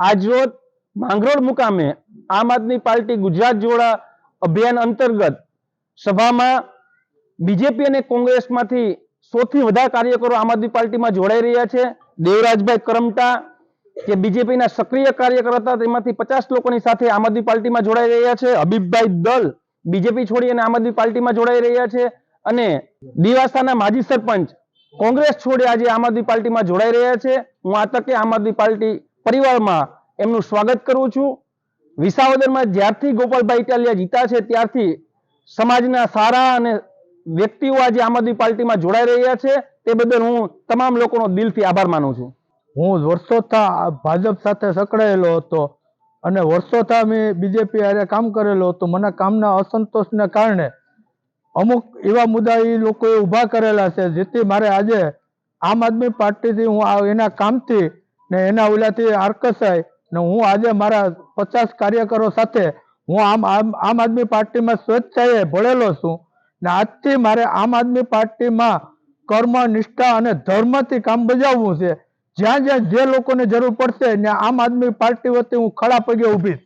આજરોજ માંગરોળ મુકામે આમ આદમી પાર્ટી ગુજરાત જોડા અભિયાન અંતર્ગત સભામાં બીજેપી અને કોંગ્રેસમાંથી સૌથી વધારે કાર્યકરો આમ આદમી પાર્ટીમાં જોડાઈ રહ્યા છે. દેવરાજભાઈ કરમટા જે બીજેપીના સક્રિય કાર્યકર હતા તેમાંથી પચાસ લોકોની સાથે આમ આદમી પાર્ટીમાં જોડાઈ રહ્યા છે. હબીબભાઈ દલ બીજેપી છોડી અને આમ આદમી પાર્ટીમાં જોડાઈ રહ્યા છે. અને દિવાસાના માજી સરપંચ કોંગ્રેસ છોડી આજે આમ આદમી પાર્ટીમાં જોડાઈ રહ્યા છે. હું આ તકે આમ આદમી પાર્ટી પરિવારમાં એમનું સ્વાગત કરું છું. વિસાવદરમાં જ્યારથી ગોપાલભાઈ ઇટાલિયા જીતા છે, ત્યારથી સમાજના સારા અને વ્યક્તિઓ આજે આમ આદમી પાર્ટીમાં જોડાઈ રહ્યા છે. તે બદલ હું તમામ લોકોનો દિલથી આભાર માનું છું. હું વર્ષોથા ભાજપ સાથે સંકળાયેલો હતો અને વર્ષોથા મેં બીજેપી હારે કામ કરેલો હતો. મને કામના અસંતોષને કારણે અમુક એવા મુદ્દા એ લોકોએ ઊભા કરેલા છે, જેથી મારે આજે આમ આદમી પાર્ટીથી હું એના કામથી ને એના ઓલાથી આરકસાય ને હું આજે મારા પચાસ કાર્યકરો સાથે હું આમ આમ આમ આદમી પાર્ટીમાં સ્વેચ્છાએ ભળેલો છું. ને આજથી મારે આમ આદમી પાર્ટીમાં કર્મ, નિષ્ઠા અને ધર્મથી કામ બજાવવું છે. જ્યાં જ્યાં જે લોકોને જરૂર પડશે ત્યાં આમ આદમી પાર્ટી વતી હું ખડા પગે ઊભીશ